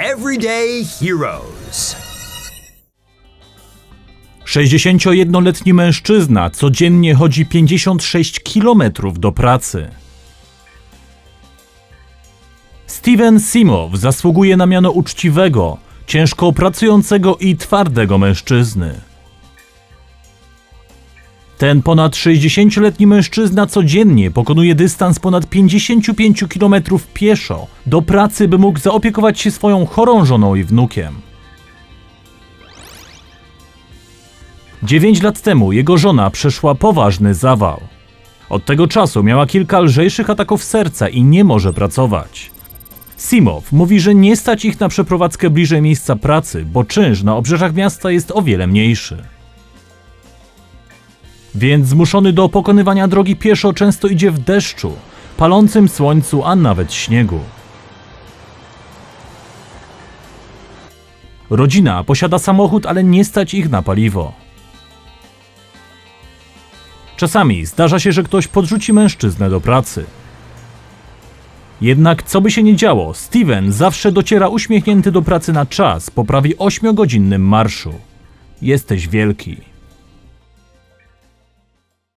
Everyday Heroes. 61-letni mężczyzna codziennie chodzi 56 km do pracy. Steven Simow zasługuje na miano uczciwego, ciężko pracującego i twardego mężczyzny. Ten ponad 60-letni mężczyzna codziennie pokonuje dystans ponad 55 km pieszo do pracy, by mógł zaopiekować się swoją chorą żoną i wnukiem. 9 lat temu jego żona przeszła poważny zawał. Od tego czasu miała kilka lżejszych ataków serca i nie może pracować. Simow mówi, że nie stać ich na przeprowadzkę bliżej miejsca pracy, bo czynsz na obrzeżach miasta jest o wiele mniejszy. Więc zmuszony do pokonywania drogi pieszo często idzie w deszczu, palącym słońcu, a nawet śniegu. Rodzina posiada samochód, ale nie stać ich na paliwo. Czasami zdarza się, że ktoś podrzuci mężczyznę do pracy. Jednak co by się nie działo, Steven zawsze dociera uśmiechnięty do pracy na czas po prawie 8-godzinnym marszu. Jesteś wielki.